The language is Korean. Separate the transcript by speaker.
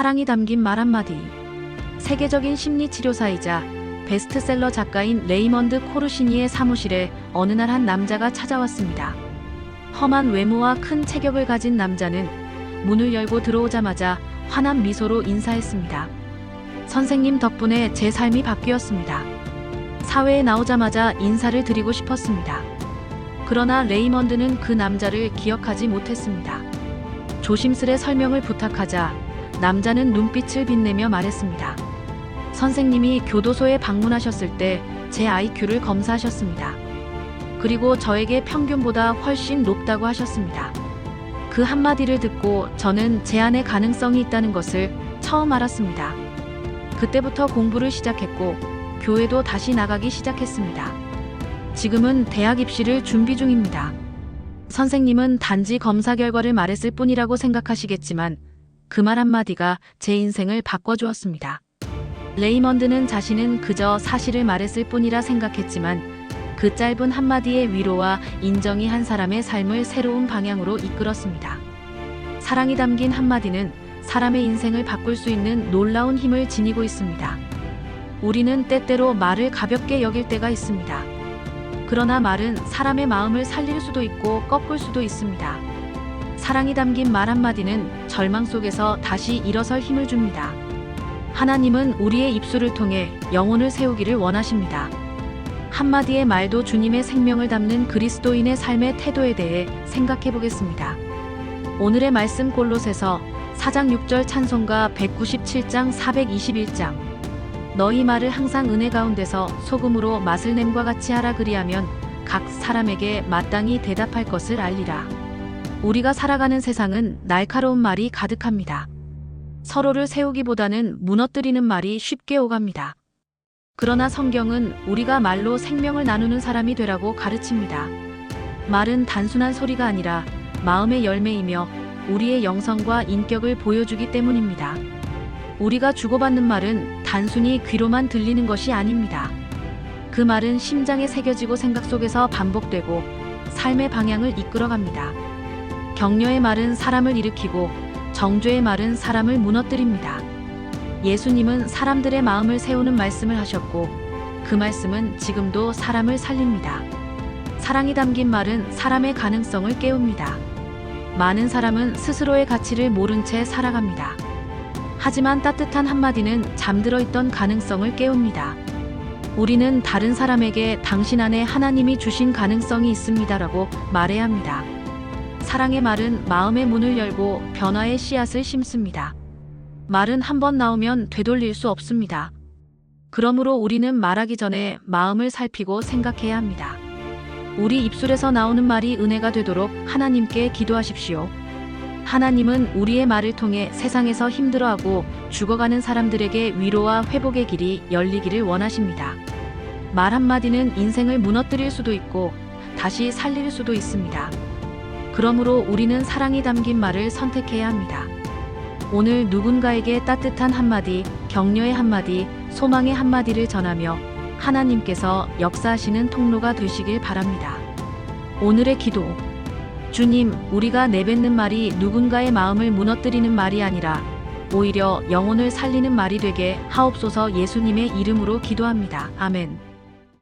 Speaker 1: 사랑이 담긴 말 한마디. 세계적인 심리치료사이자 베스트셀러 작가인 레이먼드 코르시니의 사무실에 어느 날 한 남자가 찾아왔습니다. 험한 외모와 큰 체격을 가진 남자는 문을 열고 들어오자마자 환한 미소로 인사했습니다. 선생님 덕분에 제 삶이 바뀌었습니다. 사회에 나오자마자 인사를 드리고 싶었습니다. 그러나 레이먼드는 그 남자를 기억하지 못했습니다. 조심스레 설명을 부탁하자 남자는 눈빛을 빛내며 말했습니다. 선생님이 교도소에 방문하셨을 때 제 IQ를 검사하셨습니다. 그리고 저에게 평균보다 훨씬 높다고 하셨습니다. 그 한마디를 듣고 저는 제 안에 가능성이 있다는 것을 처음 알았습니다. 그때부터 공부를 시작했고 교회도 다시 나가기 시작했습니다. 지금은 대학 입시를 준비 중입니다. 선생님은 단지 검사 결과를 말했을 뿐이라고 생각하시겠지만 그 말 한마디가 제 인생을 바꿔주었습니다. 레이먼드는 자신은 그저 사실을 말했을 뿐이라 생각했지만 그 짧은 한마디의 위로와 인정이 한 사람의 삶을 새로운 방향으로 이끌었습니다. 사랑이 담긴 한마디는 사람의 인생을 바꿀 수 있는 놀라운 힘을 지니고 있습니다. 우리는 때때로 말을 가볍게 여길 때가 있습니다. 그러나 말은 사람의 마음을 살릴 수도 있고 꺾을 수도 있습니다. 사랑이 담긴 말 한마디는 절망 속에서 다시 일어설 힘을 줍니다. 하나님은 우리의 입술을 통해 영혼을 세우기를 원하십니다. 한마디의 말도 주님의 생명을 담는 그리스도인의 삶의 태도에 대해 생각해 보겠습니다. 오늘의 말씀 골로새서 4장 6절 찬송가 197장 421장 너희 말을 항상 은혜 가운데서 소금으로 맛을 냄과 같이 하라 그리하면 각 사람에게 마땅히 대답할 것을 알리라. 우리가 살아가는 세상은 날카로운 말이 가득합니다. 서로를 세우기보다는 무너뜨리는 말이 쉽게 오갑니다. 그러나 성경은 우리가 말로 생명을 나누는 사람이 되라고 가르칩니다. 말은 단순한 소리가 아니라 마음의 열매이며 우리의 영성과 인격을 보여주기 때문입니다. 우리가 주고받는 말은 단순히 귀로만 들리는 것이 아닙니다. 그 말은 심장에 새겨지고 생각 속에서 반복되고 삶의 방향을 이끌어갑니다. 격려의 말은 사람을 일으키고 정죄의 말은 사람을 무너뜨립니다. 예수님은 사람들의 마음을 세우는 말씀을 하셨고 그 말씀은 지금도 사람을 살립니다. 사랑이 담긴 말은 사람의 가능성을 깨웁니다. 많은 사람은 스스로의 가치를 모른 채 살아갑니다. 하지만 따뜻한 한마디는 잠들어 있던 가능성을 깨웁니다. 우리는 다른 사람에게 당신 안에 하나님이 주신 가능성이 있습니다라고 말해야 합니다. 사랑의 말은 마음의 문을 열고 변화의 씨앗을 심습니다. 말은 한번 나오면 되돌릴 수 없습니다. 그러므로 우리는 말하기 전에 마음을 살피고 생각해야 합니다. 우리 입술에서 나오는 말이 은혜가 되도록 하나님께 기도하십시오. 하나님은 우리의 말을 통해 세상에서 힘들어하고 죽어가는 사람들에게 위로와 회복의 길이 열리기를 원하십니다. 말 한마디는 인생을 무너뜨릴 수도 있고 다시 살릴 수도 있습니다. 그러므로 우리는 사랑이 담긴 말을 선택해야 합니다. 오늘 누군가에게 따뜻한 한마디, 격려의 한마디, 소망의 한마디를 전하며 하나님께서 역사하시는 통로가 되시길 바랍니다. 오늘의 기도. 주님, 우리가 내뱉는 말이 누군가의 마음을 무너뜨리는 말이 아니라 오히려 영혼을 살리는 말이 되게 하옵소서 예수님의 이름으로 기도합니다. 아멘.